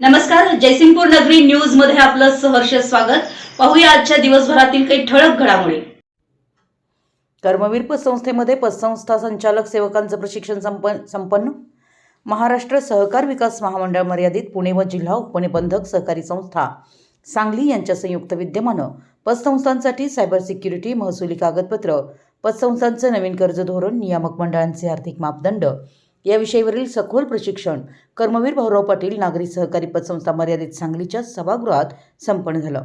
नमस्कार जयसिंगपूर नगरी न्यूजमध्ये आपलं सहर्ष स्वागत. पाहूया आजच्या दिवसभरातील काही ठळक घडामोडी. कर्मवीर पतसंस्थेमध्ये पतसंस्था संचालक सेवकांचं प्रशिक्षण संपन्न संपन्न. महाराष्ट्र सहकार विकास महामंडळ मर्यादित पुणे व जिल्हा उपनिबंधक सहकारी संस्था. सांगली यांच्या संयुक्त विद्यमानं पतसंस्थांसाठी सायबर सिक्युरिटी महसुली कागदपत्र पतसंस्थांचं नवीन कर्ज धोरण नियामक मंडळांचे आर्थिक मापदंड या विषयावरील सखोल प्रशिक्षण कर्मवीर भाऊराव पाटील नागरी सहकारी पतसंस्था मर्यादित सांगलीच्या सभागृहात संपन्न झालं.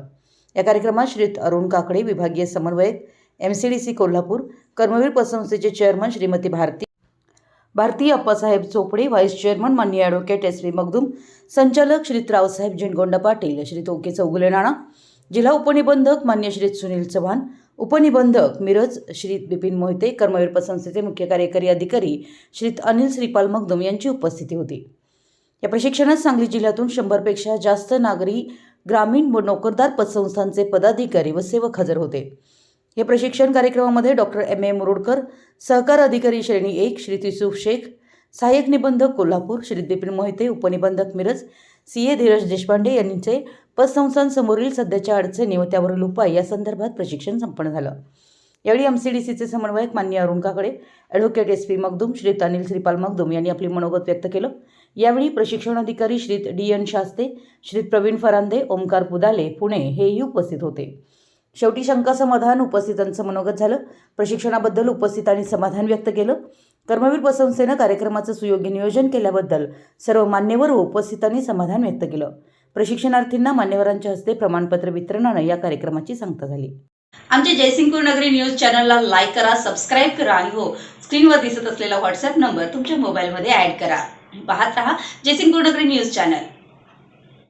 या कार्यक्रमात श्री अरुण काकडे विभागीय समन्वयक M C D C Kolhapur Karmaveer पतसंस्थेचे chairman Shrimati Bharati Bharati Appasaheb Chopade vice chairman माननीय ॲडव्होकेट एस व्ही मगदूम संचालक श्री रावसाहेब झिंडगोंडा पाटील श्री तोके चौगुले नाणा जिल्हा उपनिबंधक मान्य श्रीत सुनील चव्हाण उपनिबंधक मिरज श्री बिपिन मोहिते कर्मवीर संस्थेचे मुख्य कार्यकारी अधिकारी श्री अनिल श्रीपाल मगदुम यांची उपस्थिती होती. या प्रशिक्षणात सांगली जिल्ह्यातून शंभरपेक्षा जास्त नागरी ग्रामीण व नोकरदार पतसंस्थांचे पदाधिकारी व सेवक हजर होते. हे प्रशिक्षण कार्यक्रमामध्ये डॉक्टर एम. ए. मुरुडकर सहकार अधिकारी श्रेणी एक श्री युसूफ शेख सहाय्यक निबंधक कोल्हापूर श्री बिपिन मोहिते उपनिबंधक मिरज सी. ए. धीरज देशपांडे यांचे पतसंस्थांसमोरील सध्याच्या अडचणी व त्यावरील उपाय या संदर्भात प्रशिक्षण संपन्न झालं. यावेळी एम सी डी सीचे समन्वयक मान्य Arun Kakade advocate S P Magdum Shri Anil Shripal Magdum यांनी आपली मनोगत व्यक्त केलं. यावेळी प्रशिक्षणाधिकारी श्रीत डी एन शास्ते श्रीत प्रवीण फरांदे ओमकार पुदाले पुणे हेही उपस्थित होते. शेवटी शंका समाधान उपस्थितांचं मनोगत झालं. प्रशिक्षणाबद्दल उपस्थितांनी समाधान व्यक्त केलं. कर्मवीर पतसंस्थेनं कार्यक्रमाचं सुयोग्य नियोजन केल्याबद्दल सर्व मान्यवर व उपस्थितांनी समाधान व्यक्त केलं. प्रशिक्षणार्थींना मान्यवरांच्या हस्ते प्रमाणपत्र वितरणानं या कार्यक्रमाची सांगता झाली. आमच्या जयसिंगपूर नगरी न्यूज चॅनलला लाईक करा सबस्क्राईब करा आणि हो स्क्रीनवर दिसत असलेला व्हॉट्सअप नंबर तुमच्या मोबाईलमध्ये ऍड करा. पाहत राहा जयसिंगपूर नगरी न्यूज चॅनल.